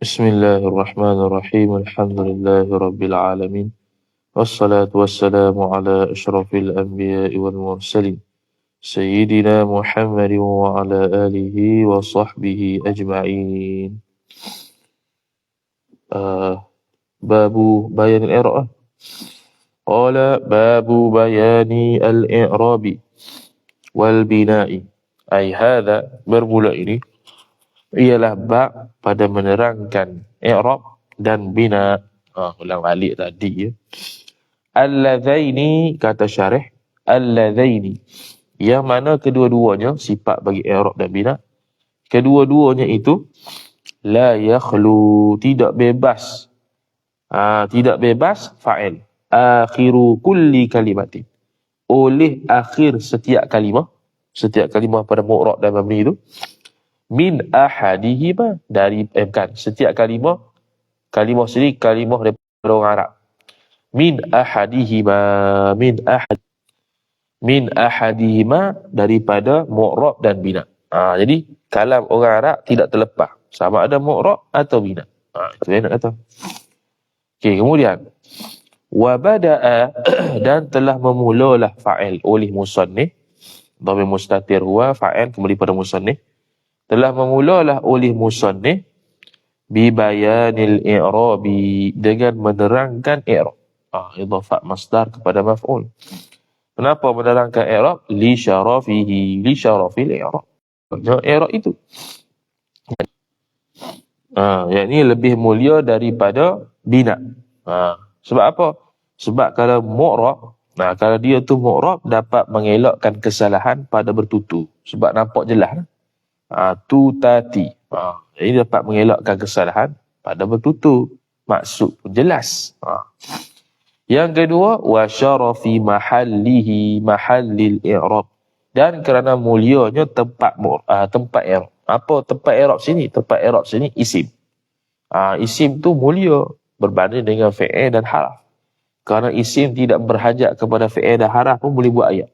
بسم الله الرحمن الرحيم الحمد لله رب العالمين والصلاة والسلام على أشرف الأنبياء والمرسلين سيدنا محمد وعلى آله وصحبه أجمعين. آه باب بيان الإعراب. قال باب بيان الإعراب والبناء. أي هذا bermula ini ialah bab pada menerangkan i'rab dan bina. Ha, ulang balik tadi ya. Alladzaini kata syarih alladzaini yang mana kedua-duanya sifat bagi i'rab dan bina. Kedua-duanya itu la yakhlu tidak bebas. Ha, tidak bebas fa'il. Akhiru kulli kalimatin. Oleh akhir setiap kalimah. Setiap kalimah pada mu'rab dan mabni itu min ahadihima dari eh, bukan setiap kalimah kalimah sendiri kalimah daripada orang Arab. Min ahadihima min ahad min ahadihima daripada mu'rab dan bina. Ha, jadi kalam orang Arab tidak terlepas. Sama ada mu'rab atau bina. Ha, itu yang nak kata. Okey kemudian. Wa bada'a dan telah memulalah fa'il oleh musannif. Dhamir mustatir huwa fa'il kembali pada musannif telah memulalah oleh musannif bi bayanil i'rabi dengan menerangkan i'rab. Ah, idhafat masdar kepada maf'ul. Kenapa menerangkan i'rab? Li syarafihi, li syarafil i'rab. I'rab itu. Ah, yang ini lebih mulia daripada bina. Ah, sebab apa? Sebab kalau mu'rab, nah kalau dia tu mu'rab dapat mengelakkan kesalahan pada bertutur. Sebab nampak jelas ha, tu tati. Ha, ini dapat mengelakkan kesalahan pada bertutur. Maksud pun jelas. Ha. Yang kedua, wa syarafi mahallihi mahallil i'rab. Dan kerana mulianya tempat uh, tempat i'rab. Apa tempat i'rab sini? Tempat i'rab sini isim. Uh, isim tu mulia berbanding dengan fi'il dan haraf. Kerana isim tidak berhajat kepada fi'il dan haraf pun boleh buat ayat.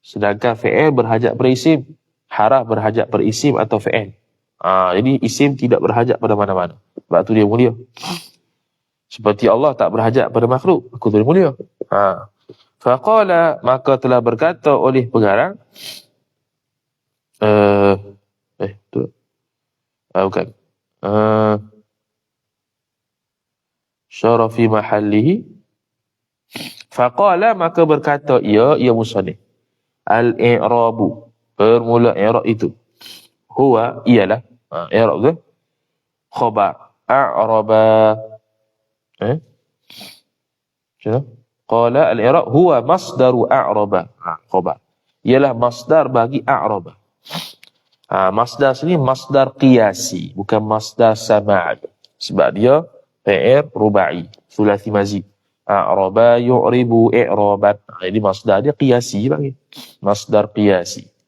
Sedangkan fi'il berhajat pada isim haraf berhajat pada isim atau fi'il. Ha, jadi isim tidak berhajat pada mana-mana. Sebab tu dia mulia. Seperti Allah tak berhajat pada makhluk, aku tu dia mulia. Ha. Faqala maka telah berkata oleh pengarang uh, eh tu uh, bukan uh, syarafi mahallihi faqala maka berkata ia ia musannif al-i'rabu permula i'rab itu. Huwa ialah ha, i'rab tu khabar a'raba. Eh? Macam qala al-i'rab huwa masdaru a'raba. Ha, khabar ialah masdar bagi a'raba. Ha, masdar sini masdar qiyasi bukan masdar sama'ad sebab dia fi'il rubai sulasi mazid. A'raba yu'ribu i'rabat ha, jadi masdar dia qiyasi bagi. Masdar qiyasi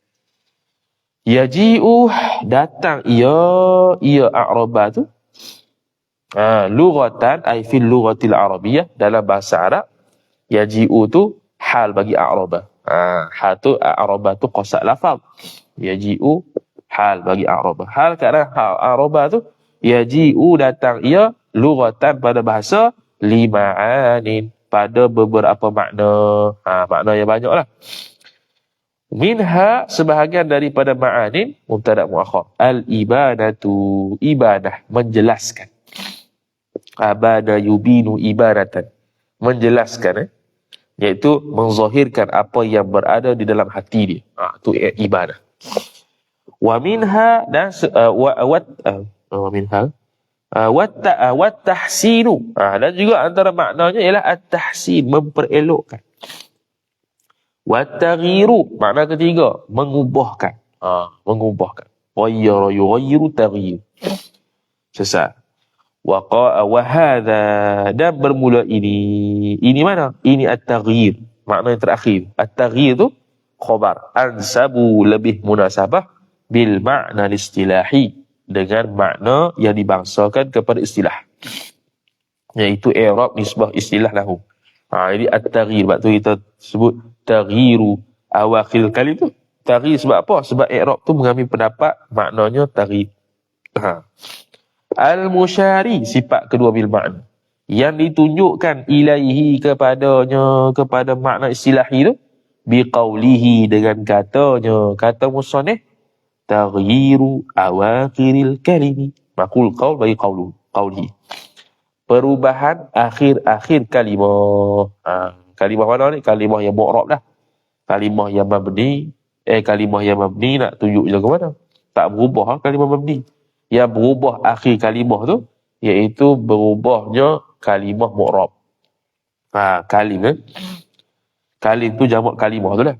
Yaji'u datang ia ia a'rabah tu. Ha, lughatan ay fil lughatil arabiyah dalam bahasa Arab yaji'u tu hal bagi a'rabah ha, hal tu a'rabah tu qasad lafaz. Yaji'u hal bagi a'rabah hal kerana hal a'rabah tu yaji'u datang ia lughatan pada bahasa lima'anin. Pada beberapa makna. Ha, makna yang banyak lah Minha sebahagian daripada ma'anin mubtada muakhar. Al ibadatu ibadah menjelaskan. Abada yubinu ibadatan. Menjelaskan eh. Iaitu menzahirkan apa yang berada di dalam hati dia. Ha, itu ibadah. Wa minha dan uh, wa wat uh, wa minha uh, wat uh, wat tahsinu. Ha, dan juga antara maknanya ialah at-tahsin memperelokkan. Wattaghiru makna ketiga mengubahkan. Ha, mengubahkan. Ghayyara yughayyiru taghyir. Sesat. Wa qa'a wa hadha dan bermula ini. Ini mana? Ini at-taghyir. Makna yang terakhir. At-taghyir tu khabar. Ansabu lebih munasabah bil makna istilahi dengan makna yang dibangsakan kepada istilah. Iaitu i'rab nisbah istilah lahu. Ha, jadi at-taghyir. Sebab tu kita sebut taghiru awakhil kali tu. Taghi sebab apa? Sebab i'rab tu mengambil pendapat maknanya taghi. Ha. Al-musyari sifat kedua bil makna. Yang ditunjukkan ilaihi kepadanya kepada makna istilahi itu biqaulihi dengan katanya kata musannif taghyiru awakhiril kalimi makul qaul bagi qaulu qauli perubahan akhir-akhir kalimah ha, kalimah mana ni kalimah yang mu'rab dah kalimah yang mabni eh kalimah yang mabni nak tunjuk je ke mana tak berubah ha, kalimah mabni yang berubah akhir kalimah tu iaitu berubahnya kalimah mu'rab ha, kalim eh? kalim tu jamak kalimah tu lah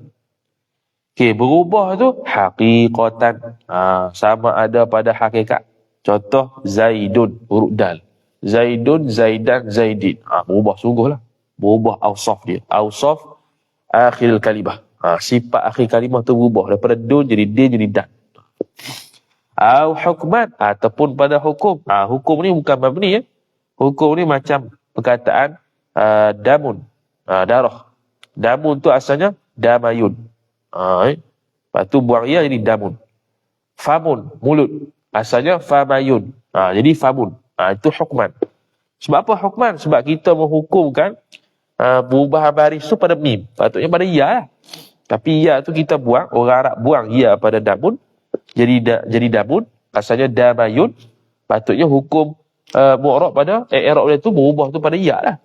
Okey, berubah tu haqiqatan. Ha, sama ada pada hakikat. Contoh Zaidun, huruf dal. Zaidun, Zaidan, Zaidin. Ha, berubah sungguh lah. Berubah awsaf dia. Awsaf akhir kalimah. Ha, sifat akhir kalimah tu berubah. Daripada dun jadi din jadi dan. Au hukman ataupun pada hukum. Ha, hukum ni bukan mabni ya. Hukum ni macam perkataan uh, damun. Ha, darah. Damun tu asalnya damayun. Ha, eh? Lepas tu buang ia jadi damun. Famun, mulut. Asalnya famayun. Ha, jadi famun. Ha, itu hukman. Sebab apa hukman? Sebab kita menghukumkan uh, perubahan baris tu pada mim. Patutnya pada ya lah. Tapi ya tu kita buang, orang Arab buang ya pada damun. Jadi da, jadi damun. Asalnya damayun. Patutnya hukum uh, mu'rab pada, eh, Arab dia tu berubah tu pada ya lah.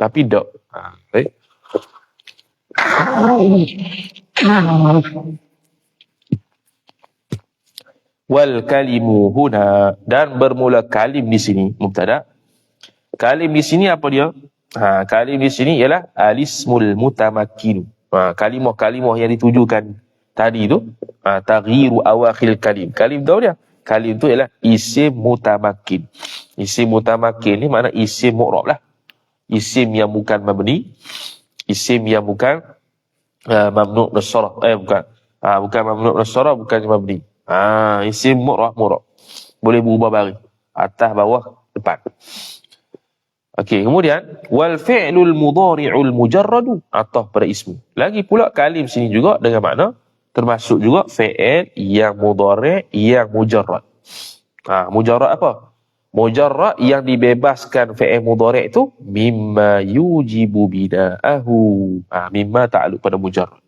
Tapi tak. Ha, eh? Wal kalimu huna dan bermula kalim di sini mubtada. Kalim di sini apa dia? Ha, kalim di sini ialah alismul mutamakkin. Ha, kalimah-kalimah yang ditujukan tadi tu ha, taghyiru awakhil kalim. Kalim tahu dia? Kalim tu ialah isim mutamakkin. Isim mutamakkin ni makna isim mu'rab lah. Isim yang bukan mabni. Isim yang bukan uh, mamnu' nasarah eh bukan uh, bukan mamnu' nasarah bukan mabni uh, isim murah murah boleh berubah bari atas bawah depan Okey, kemudian wal fi'lul mudhari'ul mujarradu atau pada ismu. Lagi pula kalim sini juga dengan makna termasuk juga fi'il yang mudhari' yang mujarrad. Ha, mujarrad apa? mujarrad yang dibebaskan fi'il mudhari' itu mimma yujibu bida'ahu ha, mimma ta'aluk pada mujarrad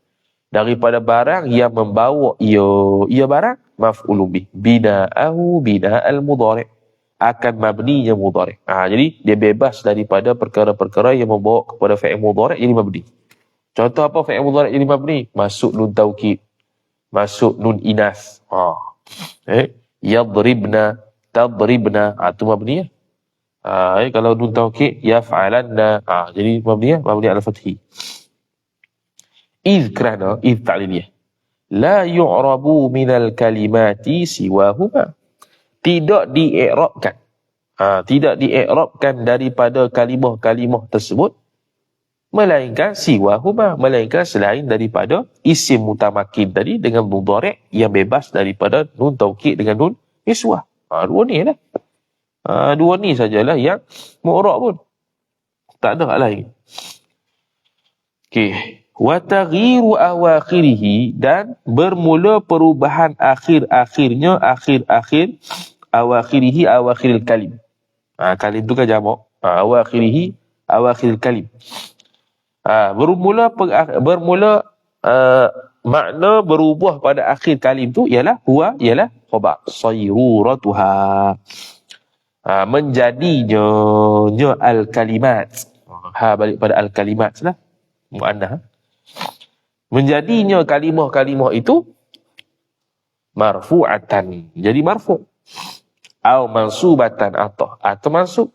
daripada barang yang membawa ia ia barang maf'ulun bih. Bida'ahu bida'al mudhari' akan mabninya mudhari' ha, jadi dia bebas daripada perkara-perkara yang membawa kepada fi'il mudhari' jadi mabni. Contoh apa fi'il mudhari' jadi mabni? Masuk nun taukid masuk nun inas. Ha. eh? Yadribna tadribna. Ha, tu mabni ya. Ha, eh, kalau nun taukid yaf'alanna. Ha, jadi mabni ya, mabni al fathi. Iz kerana iz ta'liliyah. La yu'rabu minal kalimati siwahuma. Tidak dii'rabkan. Ha, tidak dii'rabkan daripada kalimah-kalimah tersebut melainkan siwahuma melainkan selain daripada isim mutamakin tadi dengan mudhari' yang bebas daripada nun taukid dengan nun iswah. Ha, dua ni lah. Ha, dua ni sajalah yang mu'rab pun. Tak ada hal lain. Okey. Wa taghiru awakhirihi dan bermula perubahan akhir-akhirnya akhir-akhir awakhirihi awakhiril kalim. Ha, kalim tu kan jamak. Ha, awakhirihi awakhiril kalim. Ha, bermula bermula uh, makna berubah pada akhir kalim tu ialah huwa ialah khabar sayruratuha ha, menjadinya nya al kalimat ha balik pada al kalimat lah muannah menjadinya kalimah-kalimah itu marfu'atan jadi marfu' atau mansubatan atau atau mansub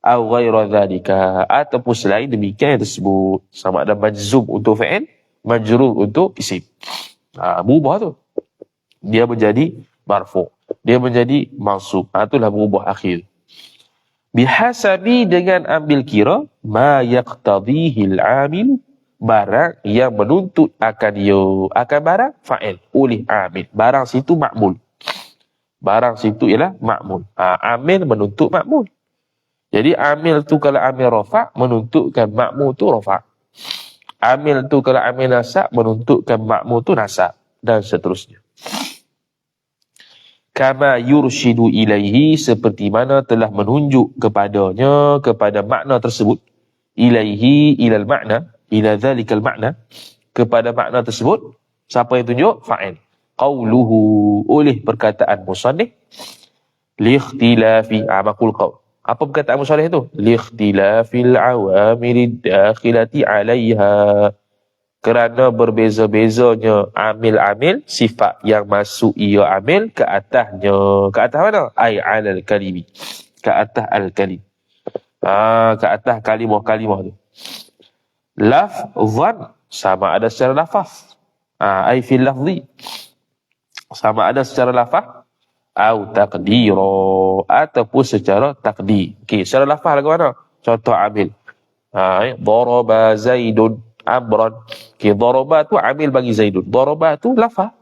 atau ghaira dhalika ataupun selain demikian yang tersebut sama ada majzum untuk fi'il majrur untuk isim. Ha, berubah tu. Dia menjadi marfu. Dia menjadi mansub. Ha, itulah berubah akhir. Bihasabi dengan ambil kira ma yaqtadihi al-amil barang yang menuntut akan yo akan barang fa'il oleh amil. Barang situ makmul. Barang situ ialah makmul. Ha, amil menuntut makmul. Jadi amil tu kalau amil rafa' menuntutkan makmul tu rafa' amil tu kalau amil nasab menuntutkan makmu tu nasab dan seterusnya. kama yurshidu ilaihi seperti mana telah menunjuk kepadanya kepada makna tersebut ilaihi ilal makna ila dzalikal makna kepada makna tersebut siapa yang tunjuk? Fa'il. Qauluhu. Oleh perkataan musannif liikhtilafi amakul qaul. Apa perkataan musannif itu liikhtilafil awamil dakhilati 'alaiha. Kerana berbeza-bezanya amil-amil sifat yang masuk ia amil ke atasnya. Ke atas mana? Ai alal kalimi. Ke atas al kalim ha, ke atas kalimah-kalimah tu lafzan sama ada secara lafaz ha, ai fil lafzi sama ada secara lafaz au taqdira ataupun secara takdir okey secara lafaz lagu mana contoh amil ha daraba zaidun amran. Okay, daraba tu amil bagi Zaidun. Daraba tu lafaz.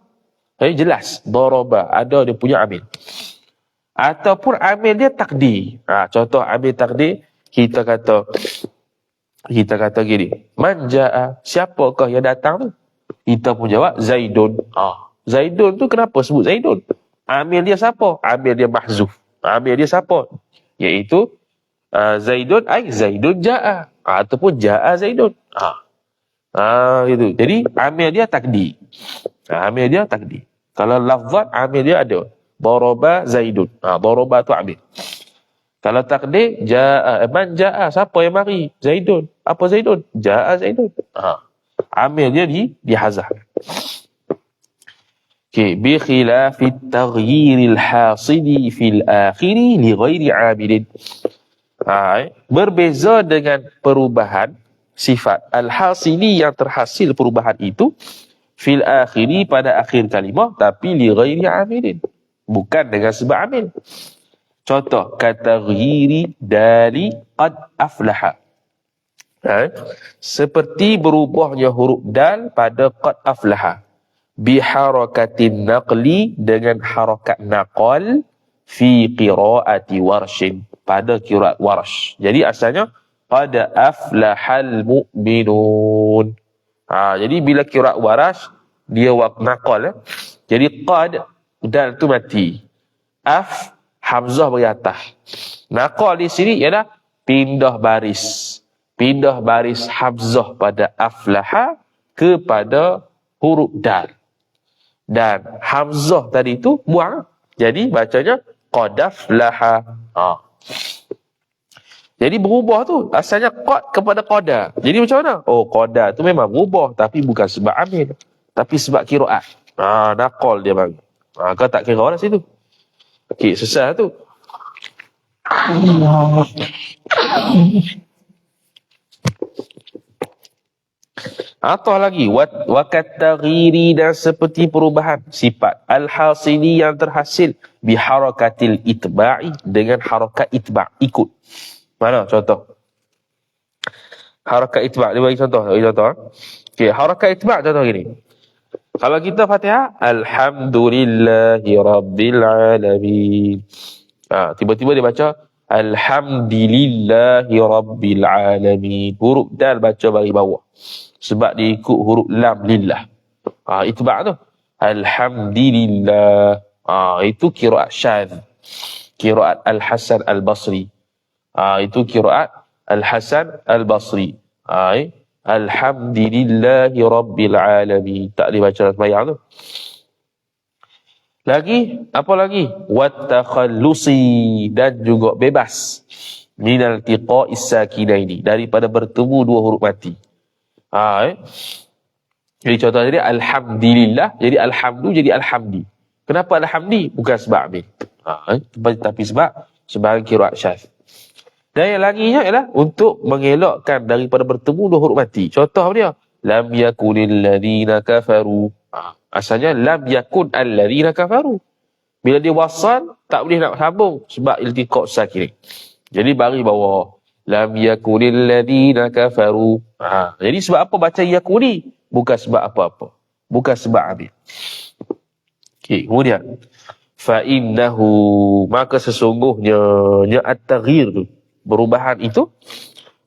Eh, jelas. Daraba. Ada dia punya amil. Ataupun amil dia takdir. Ha, contoh amil takdir, kita kata, kita kata gini. Man ja'a, siapakah yang datang tu? Kita pun jawab, Zaidun. Ha, Zaidun tu kenapa sebut Zaidun? Amil dia siapa? Amil dia mahzuf. Amil dia siapa? Iaitu, uh, Zaidun, ay Zaidun ja'a. Ataupun ja'a Zaidun. Ha, Ha, itu. Jadi amil dia takdi. Ha, amil dia takdi. Kalau lafzat amil dia ada. Daraba Zaidun. Ha, daraba tu amil. Kalau takdir jaa eh, man jaa siapa yang mari? Zaidun. Apa Zaidun? Jaa Zaidun. Ha. Amil dia di dihazah. Okay. Bi khilafi taghyiril hasidi fil akhiri li ghairi amilin. Ha, eh. Berbeza dengan perubahan sifat al-hasili yang terhasil perubahan itu fil akhiri pada akhir kalimah tapi li ghairi amilin bukan dengan sebab amil contoh kata ghiri dari qad aflaha ha? seperti berubahnya huruf dal pada qad aflaha bi harakatin naqli dengan harakat naqal fi qiraati warshin pada qiraat warsh jadi asalnya qad aflahal mu'minun. Ha, jadi bila kira waras dia naqal eh. Jadi qad dal tu mati. Af hamzah bagi atas. Naqal di sini ialah pindah baris. Pindah baris hamzah pada aflaha kepada huruf dal. Dan hamzah tadi tu buang. Jadi bacanya qadaflaha. Ha. Jadi berubah tu asalnya qad kepada qada. Jadi macam mana? Oh qada tu memang berubah tapi bukan sebab amil. Tapi sebab kiraat. Ha, naqal dia bang. Ha, kau tak kira lah situ. Okey, sesat tu. Atau lagi wakat taghiri dan seperti perubahan sifat al-hasili yang terhasil biharakatil itba'i dengan harakat itba' ikut. Mana contoh? Harakat itba' dia bagi contoh, bagi contoh. Okey, harakat itba' contoh gini. Kalau kita Fatihah, alhamdulillahi rabbil alamin. Ha, tiba-tiba dia baca alhamdulillahi rabbil alamin. Huruf dal baca bagi bawah. Sebab dia ikut huruf lam lillah. Ha, itba' tu. Alhamdulillah. Ha, itu kiraat syadh. Kiraat Al-Hasan Al-Basri. Ha, itu kiraat Al-Hasan Al-Basri. Ha, eh? Alhamdulillahi Rabbil Alamin. Tak boleh baca sembahyang tu. Lagi, apa lagi? Wattakhallusi dan juga bebas. Minal tiqa ini Daripada bertemu dua huruf mati. Ha, eh? Jadi contoh jadi Alhamdulillah. Jadi Alhamdu jadi Alhamdi. Kenapa Alhamdi? Bukan sebab Amin. Ha, eh? Tapi sebab sebagai kiraat syaf. Dan yang lagi ialah untuk mengelakkan daripada bertemu dua huruf mati. Contoh apa dia? Lam yakunil ladhina kafaru. Ha, asalnya lam yakun al ladhina kafaru. Bila dia wasal, tak boleh nak sambung sebab iltiqat sakin. Jadi bagi bawah. Lam yakunil ladhina kafaru. Ha, jadi sebab apa baca yakuni? Bukan sebab apa-apa. Bukan sebab ambil. Okay, kemudian. Fa'innahu. Maka sesungguhnya. Nya at-taghir tu perubahan itu?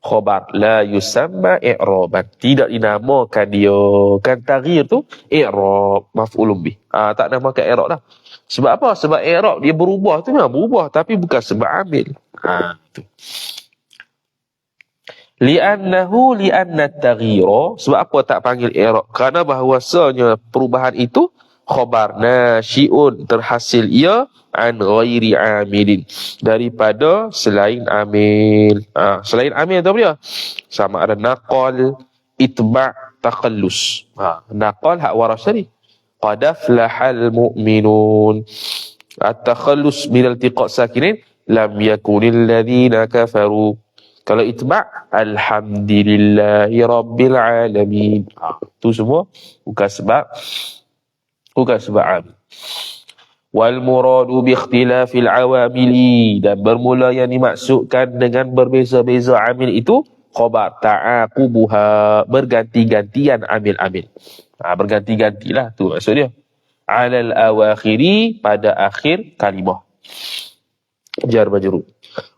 Khabar la yusamma i'raban tidak dinamakan dia. Kan taghyir tu i'rab maf'ulun bih. Ah tak namakan i'rab dah. Sebab apa? Sebab i'rab dia berubah tu memang berubah tapi bukan sebab amil ha tu. Li'annahu li'anna taghyira. Sebab apa tak panggil i'rab kerana bahawasanya perubahan itu khabar. Nasyi'un terhasil ia an ghairi amilin. Daripada selain amil. Ha, selain amil tu apa dia? Sama ada naqal itba' takhallus ha, naqal hak waras tadi. Qad aflahal mu'minun. At-takhallus min iltiqa sakinin lam yakunil ladzina kafaru. Kalau itba' alhamdulillahi rabbil alamin. Ha, tu semua bukan sebab bukan sebab amil wal muradu bi ikhtilafil awamili. Dan bermula yang dimaksudkan dengan berbeza-beza amil itu khabar ta'aqubuha. Berganti-gantian amil-amil. Ha, berganti-gantilah tu maksud dia. Alal awakhiri pada akhir kalimah. Jar majrur.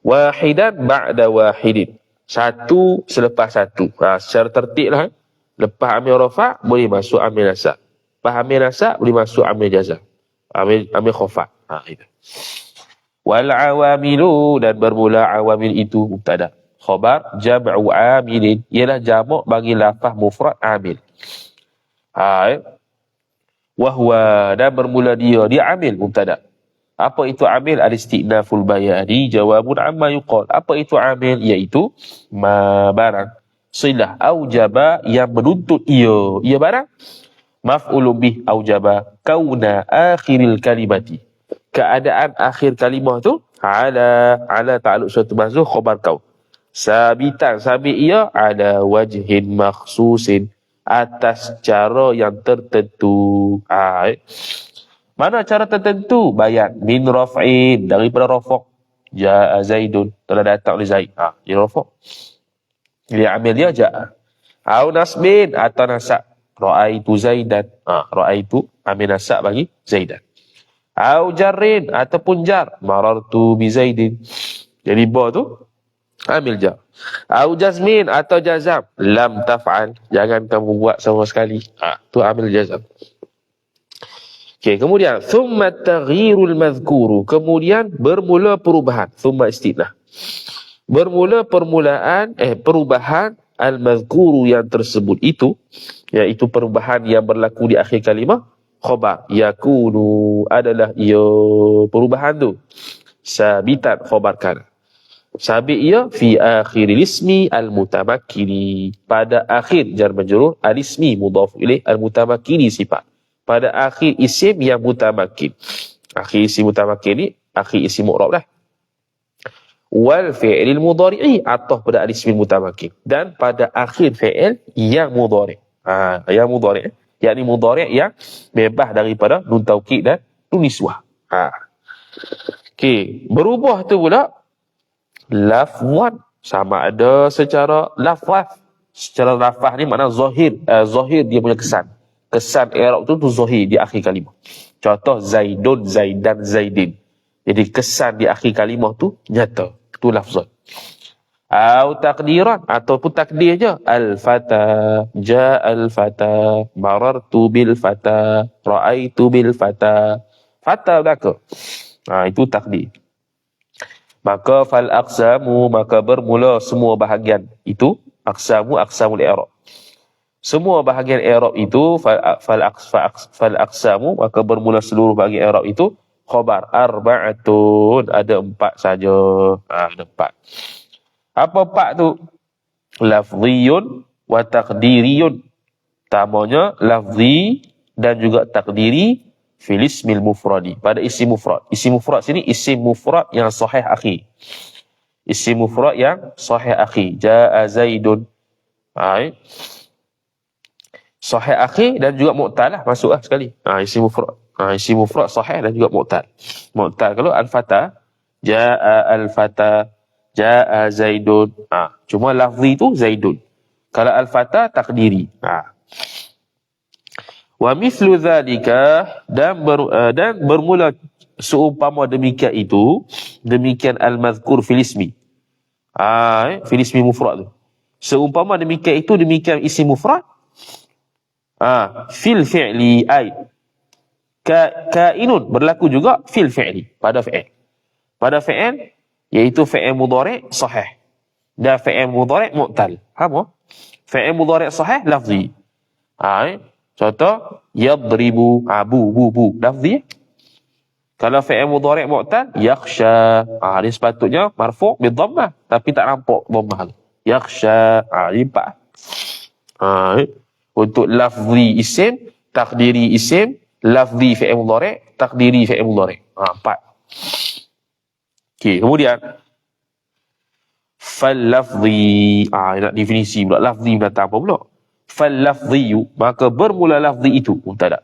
Wahidan ba'da wahidin. Satu selepas satu. Ha, secara tertib lah lepas amil rafa boleh masuk amil nasab lepas amil nasab boleh masuk amil jazam ambil ambil khafat. Ha itu. Wal awamilu dan bermula awamil itu mubtada. Khabar jam'u amilin ialah jamak bagi lafaz mufrad amil. Ha ya. Wahwa dan bermula dia dia amil mubtada. Apa itu amil? Al-istinaful bayani jawabun amma yuqal. Apa itu amil? Iaitu ma barang. Silah aujaba yang menuntut ia. Ia barang maf'ul bih aujaba kauna akhiril kalimati. Keadaan akhir kalimah tu ala ala ta'aluk suatu mahzuf khabar kau. Sabitan sabit ia ada wajhin makhsusin atas cara yang tertentu. Ha, eh. mana cara tertentu? Bayan. Min raf'in daripada rafaq ja'a zaidun. Telah datang oleh zaid. Ha dia rafaq dia ambil dia ja'a. Au nasbin atau nasab Ra'aitu Zaidan. Ha, Ra'aitu ambil nasab bagi Zaidan. Au jarrin ataupun jar. Marartu bi Zaidin. Jadi ba tu ambil jar. Au jazmin atau jazam. Lam taf'al. Jangan kamu buat sama sekali. Ha, tu ambil jazam. Okay, kemudian thumma taghyirul madhkuru. Kemudian bermula perubahan. Thumma istinah. Bermula permulaan eh perubahan al-madhkuru yang tersebut itu iaitu perubahan yang berlaku di akhir kalimah khabar yakunu adalah ia perubahan tu. Sabitan khabar kana sabit ia fi akhir ismi al mutamakkini pada akhir jar majrur al ismi mudhaf ilaih al mutamakkini sifat. Pada akhir isim yang mutamakkin. Akhir isim mutamakkin ni akhir isim mu'rab lah wal fi'lil mudhari'i atau pada al ismi mutamakkin dan pada akhir fi'il yang mudhari' Ha, yang mudhari' yakni mudhari' yang bebas daripada nun taukid dan nun niswah. Ha. Okey, berubah tu pula lafwan sama ada secara lafaz secara lafaz ni makna zahir uh, zahir dia punya kesan. Kesan i'rab tu tu zahir di akhir kalimah. Contoh zaidun zaidan zaidin. Jadi kesan di akhir kalimah tu nyata. Tu lafaz au takdiran ataupun takdir je. Al fata ja al fata marartu bil fata raaitu bil fata fata belaka. Ha itu takdir. Maka fal aqsamu maka bermula semua bahagian itu aqsamu aqsamul i'rab. Semua bahagian i'rab itu fal fal aqsamu maka bermula seluruh bahagian i'rab itu khabar arba'atun ada empat saja ha, ada empat apa pak tu? Lafziyun wa taqdiriyun. Tamanya lafzi dan juga takdiri fil ismil mufradi. Pada isim mufrad. Isim mufrad sini isim mufrad yang sahih akhi. Isim mufrad yang sahih akhi. Ja'a Zaidun. Hai. Sahih akhi dan juga mu'tal lah. Masuk lah sekali. Ha, isim mufrad. Ha, isim mufrad sahih dan juga mu'tal. Mu'tal kalau al-fata. Ja'a al-fata. Ja'a Zaidun. Ha. Cuma lafzi tu Zaidun. Kalau Al-Fatah takdiri. Ha. Wa mithlu dhalika dan, ber, uh, dan bermula seumpama demikian itu demikian al-mazkur fil ismi Ah, eh, fil ismi mufrad tu. Seumpama demikian itu demikian isim mufrad. Ah, fil fi'li ai ka kainun berlaku juga fil fi'li pada fi'il. Pada fi'il iaitu fi'il mudhari' sahih dan fi'il mudhari' mu'tal. Faham? Fi'il mudhari' sahih lafzi. Ha, eh? Contoh yadribu abu bu bu lafzi. Kalau fi'il mudhari' mu'tal yakhsha. Ha, dia sepatutnya marfu' bi dhammah tapi tak nampak dhammah. Yakhsha. Ha, ini empat. Ha, eh? Untuk lafzi isim, takdiri isim, lafzi fi'il mudhari' takdiri fi'il mudhari' ha empat. Okey kemudian fal lafzi ah nak definisi pula. Lafzi datang apa pula? Fal lafzi maka bermula lafzi itu muntada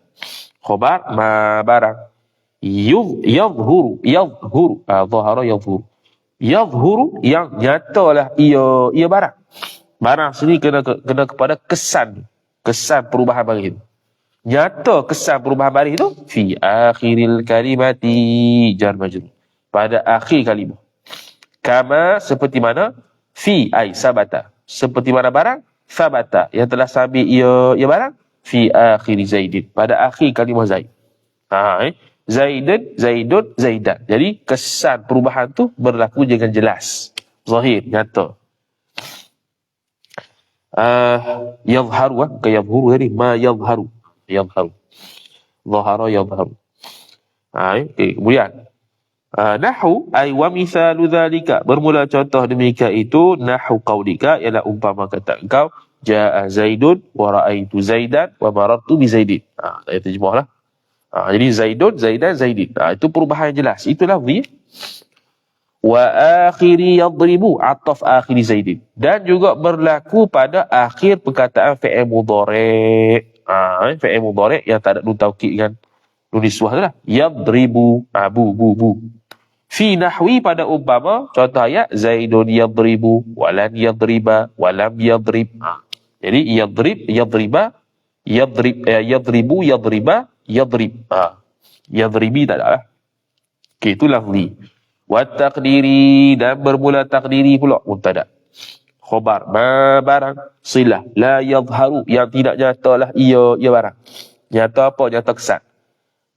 khabar ma barang. Yuz yadhhuru yadhhuru. Ah zahara yadhhuru. Yadhhuru yang nyatalah ia ia barang. Barang sini kena kena kepada kesan. Kesan perubahan bagi itu nyata kesan perubahan baris itu fi akhiril kalimati jar majrur pada akhir kalimah. Kama seperti mana? Fi ai sabata. Seperti mana barang? Sabata. Yang telah sabit ia ia barang? Fi akhir zaidin. Pada akhir kalimah zaid. Ha eh? Zaidun zaidun zaidan. Jadi kesan perubahan tu berlaku dengan jelas. Zahir nyata. Uh, ah ke yadhhuru tadi ma yadhharu yadhharu. Zahara yadhharu. Ha, okay. Kemudian. Uh, nahu ay wa mithalu dhalika. Bermula contoh demikian itu. Nahu qawlika ialah umpama kata engkau. Ja'a Zaidun wa ra'aitu Zaidan wa marartu bi Zaidin. Ha, saya terjemahlah. Ha, jadi Zaidun, Zaidan, Zaidin. Ha, itu perubahan yang jelas. Itulah lafzi. Wa akhiri yadribu ataf akhiri Zaidin. Dan juga berlaku pada akhir perkataan fi'il mudhari' ha, fi'il mudhari' yang tak ada nun taukid kan nun niswah tu lah. Yadribu abu bu bu. Fi nahwi pada umpama contoh ayat Zaidun yadribu walan yadriba walam yadrib. Ha. Jadi yadrib yadriba yadrib eh, yadribu yadriba yadrib. Ha. Yadribi tak ada lah. Okay, itu lafzi. Wa taqdiri dan bermula takdiri pula pun tak ada khobar. Barang silah. La yadhharu. Yang tidak nyata lah. Ia ia barang. Nyata apa? Nyata kesan.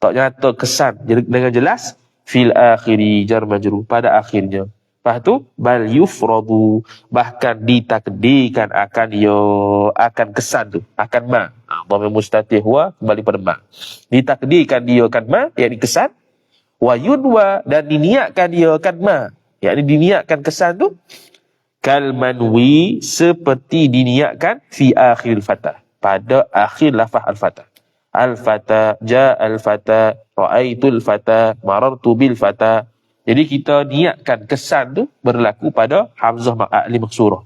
Tak nyata kesan. Dengan jelas fil akhiri jar majru pada akhirnya. Lepas tu bal yufradu. Bahkan ditakdirkan akan ia akan kesan tu. Akan ma. Dhamir mustatih wa kembali pada ma. Ditakdirkan dia akan ma yakni kesan. Wa yudwa dan diniatkan dia akan ma. Yakni diniatkan kesan tu kal manwi seperti diniatkan fi akhir fatah pada akhir lafaz al-fatah. Al-fatah ja al-fatah raaitul fatah marartu bil fatah. Jadi kita niatkan kesan tu berlaku pada hamzah ma'ali maksurah.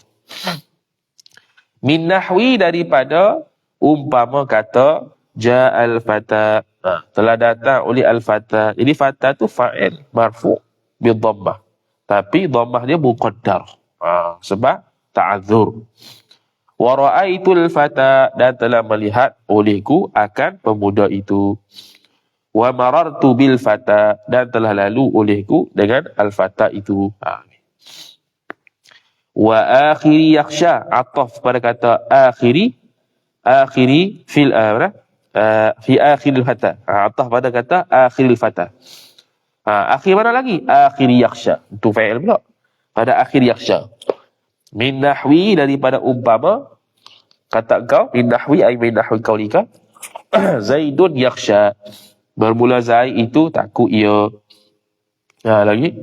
Min nahwi daripada umpama kata ja al-fatah. Ha, telah datang oleh al-fatah. Jadi fatah tu fa'il marfu bi dhammah tapi dhammah dia muqaddar Ha, sebab ta'adzur. Wa ra'aitul fata dan telah melihat olehku akan pemuda itu. Wa marartu bil fata dan telah lalu olehku dengan al fata itu. Ha. Wa akhiri yakhsha ataf pada kata akhiri akhiri fil amra uh, fi akhiril fata. Ataf pada kata akhiril fata. Ha, akhir mana lagi? Akhiri yakhsha. Itu fa'il pula pada akhir yakhsha. Min nahwi daripada umpama kata kau min nahwi ay min nahwi kaulika Zaidun yakhsha. Bermula Zaid itu takut ia. Ha, lagi.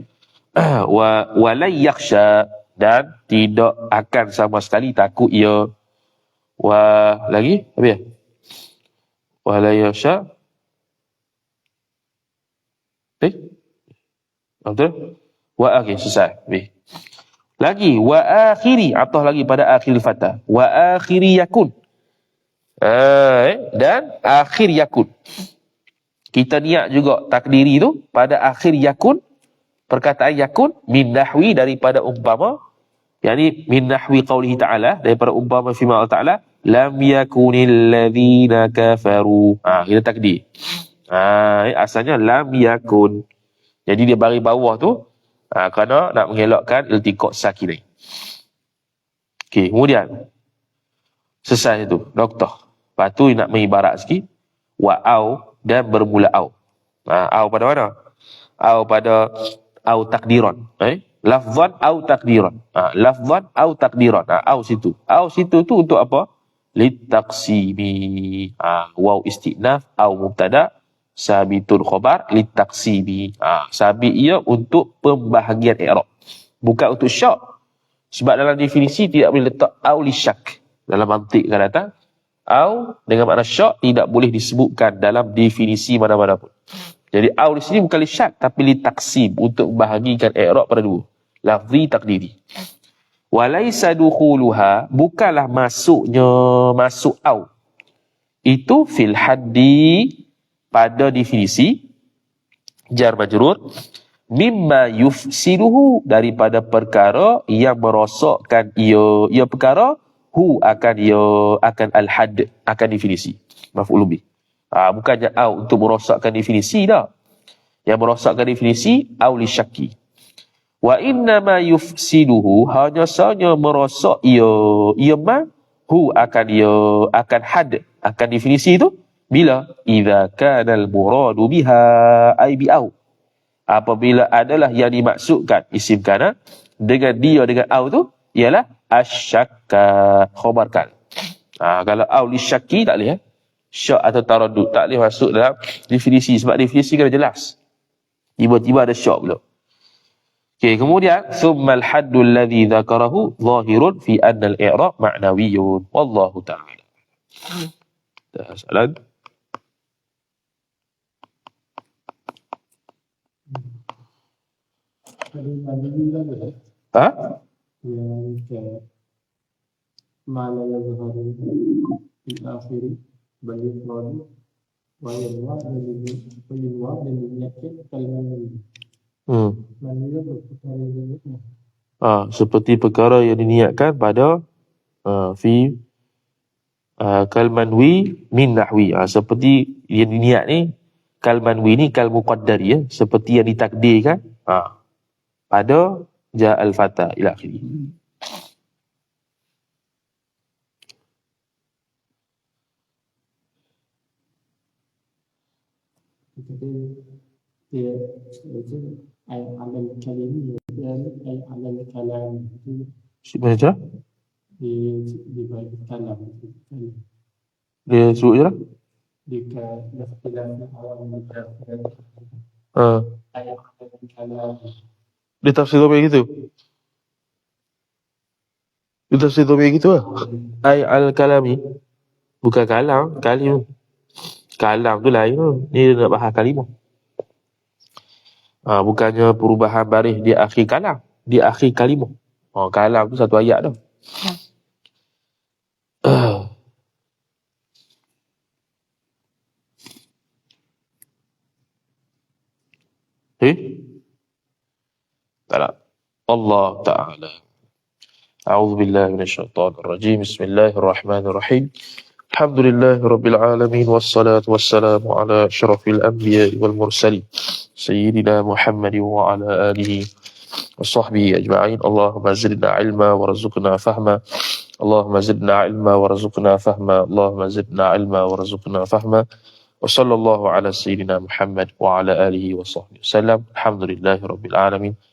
wa walai yakhsha dan tidak akan sama sekali takut ia. Wa lagi apa ya? Walai yakhsha. Eh? Betul? Wa okey selesai. Baik. Lagi wa akhiri atau lagi pada akhir fata. Wa akhiri yakun. Eh, dan akhir yakun. Kita niat juga takdiri tu pada akhir yakun. Perkataan yakun min nahwi daripada umpama. Yang ni min nahwi qawlihi ta'ala. Daripada umpama firman Allah ta'ala. Lam yakunil ladhina kafaru. Ha, kita takdir. Ha, asalnya lam yakun. Jadi dia bagi bawah tu ha, kerana nak mengelakkan iltiqat sakinain. Okey, kemudian selesai itu, doktor. Lepas tu nak mengibarat sikit, wa au dan bermula au. Ha, au pada mana? Au pada au takdiran. Eh? Lafzan au takdiran. Ha, lafzan au takdiran. Ha, au situ. Au situ tu untuk apa? Litaksimi. Ha, waw istinaf au mubtada sabitul khobar litaksimi. Ha, sabit ia untuk pembahagian i'rab. Bukan untuk syak. Sebab dalam definisi tidak boleh letak au li syak. Dalam mantik kan datang. Au dengan makna syak tidak boleh disebutkan dalam definisi mana-mana pun. Jadi au di sini bukan li syak tapi li taksim untuk membahagikan i'rab pada dua. Lafzi takdiri. Walaisa dukhuluha bukanlah masuknya masuk au. Itu fil haddi pada definisi jar majrur mimma yufsiduhu daripada perkara yang merosakkan ia ia perkara hu akan ia akan al had akan definisi. Maf'ul bih ha, bukannya au untuk merosakkan definisi dah. Yang merosakkan definisi au li syakki. Wa inna ma yufsiduhu hanya sahaja merosak ia ia ma hu akan ia akan had akan definisi itu bila idza kana al muradu biha ai bi au apabila adalah yang dimaksudkan isim kana dengan dia dengan au tu ialah asyakka khobarkan. Ha, kalau au li syaki tak boleh eh. Syak atau taradud tak boleh masuk dalam definisi sebab definisi kena jelas. Tiba-tiba ada syak pula. Okey, kemudian summal haddu alladhi dzakarahu zahirun fi anna al-i'rab ma'nawiyyun wallahu ta'ala. Dah soalan. Ke mana yang berharu di akhir bagi prodi wayarwa dan kalimat ini. Hmm. Ha, seperti perkara yang diniatkan pada uh, fi uh, kalmanwi min nahwi. Ha, seperti yang diniat ni kalmanwi ni kal muqaddari ya, seperti yang ditakdirkan. Ha, pada ja al-fata ila akhiri. Jadi dia itu ay alam kalimi dan ay alam kalam itu Syed baca? di di bagi kalam Dia suruh je lah. di ke dalam alam Ha. ay alam kalam Dia tafsir Dhamir gitu. Dia tafsir Dhamir gitu lah. Ay al-kalami. Bukan kalam, kalim. Kalam tu lain tu. Ni dia nak bahas kalimah. Ha, bukannya perubahan baris di akhir kalam. Di akhir kalimah. Ha, kalam tu satu ayat tu. Eh? Allah Ta'ala. أعوذ بالله من الشيطان الرجيم. بسم الله الرحمن الرحيم. الحمد لله رب العالمين والصلاة والسلام على أشرف الأنبياء والمرسلين سيدنا محمد وعلى آله وصحبه أجمعين. اللهم زدنا علما ورزقنا فهما. اللهم زدنا علما ورزقنا فهما. اللهم زدنا علما ورزقنا فهما. وصلى الله على سيدنا محمد وعلى آله وصحبه وسلم. الحمد لله رب العالمين.